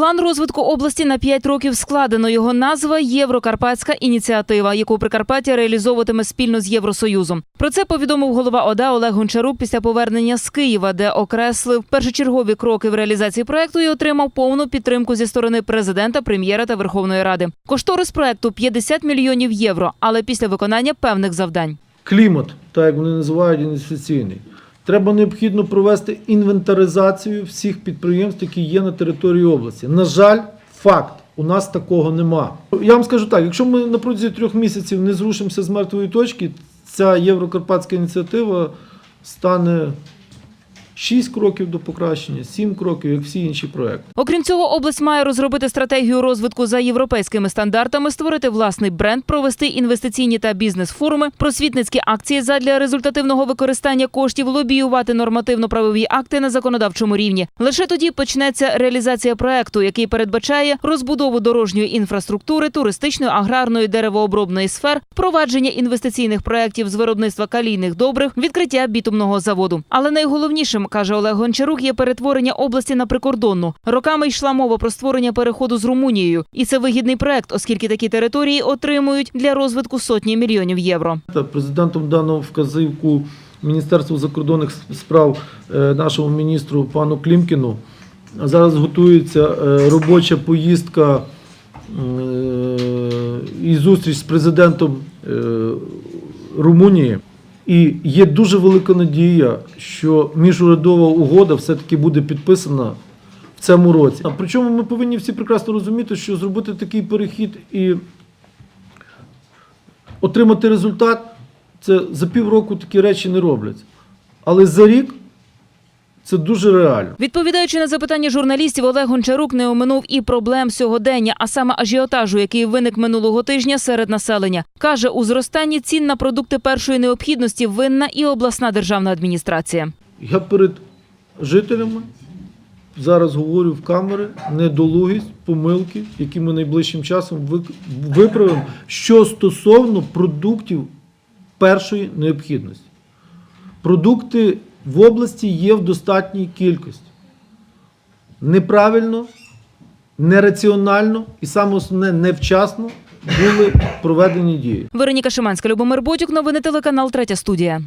План розвитку області на 5 років складено. Його назва Єврокарпатська ініціатива, яку Прикарпаття реалізовуватиме спільно з Євросоюзом. Про це повідомив голова ОДА Олег Гончарук після повернення з Києва, де окреслив першочергові кроки в реалізації проекту і отримав повну підтримку зі сторони президента, прем'єра та Верховної Ради. Кошторис проекту 50 мільйонів євро, але після виконання певних завдань. клімат, так як вони називають інвестиційний. Треба необхідно провести інвентаризацію всіх підприємств, які є на території області. На жаль, факт. У нас такого нема. Я вам скажу так: якщо ми на протязі трьох місяців не зрушимося з мертвої точки, ця єврокарпатська ініціатива стане 6 кроків до покращення, 7 кроків, як всі інші проекти. Окрім цього, область має розробити стратегію розвитку за європейськими стандартами, створити власний бренд, провести інвестиційні та бізнес-форуми, просвітницькі акції задля результативного використання коштів, лобіювати нормативно-правові акти на законодавчому рівні. Лише тоді почнеться реалізація проекту, який передбачає розбудову дорожньої інфраструктури, туристичної, аграрної, деревообробної сфер, впровадження інвестиційних проєктів з виробництва калійних добрив, відкриття бітумного заводу. Але найголовнішим, каже Олег Гончарук, є перетворення області на прикордонну. Роками йшла мова про створення переходу з Румунією, і це вигідний проект, оскільки такі території отримують для розвитку сотні мільйонів євро. Президентом дано вказівку Міністерству закордонних справ е, нашому міністру пану Клімкіну. Зараз готується е, робоча поїздка е, і зустріч з президентом Румунії. І є дуже велика надія, що міжурядова угода все-таки буде підписана в цьому році. А причому ми повинні всі прекрасно розуміти, що зробити такий перехід і отримати результат, це за півроку такі речі не робляться. Але за рік це дуже реально. Відповідаючи на запитання журналістів, Олег Гончарук не оминув і проблем сьогодення, а саме ажіотажу, який виник минулого тижня серед населення. Каже, у зростанні цін на продукти першої необхідності винна і обласна державна адміністрація. Я перед жителями зараз говорю в камери недолугість, помилки, які ми найближчим часом виправимо, що стосовно продуктів першої необхідності. Продукти в області є в достатній кількості. Неправильно, нераціонально і саме основне невчасно були проведені дії. Вероніка Шиманська, Любомир Ботюк, новини телеканал Третя студія.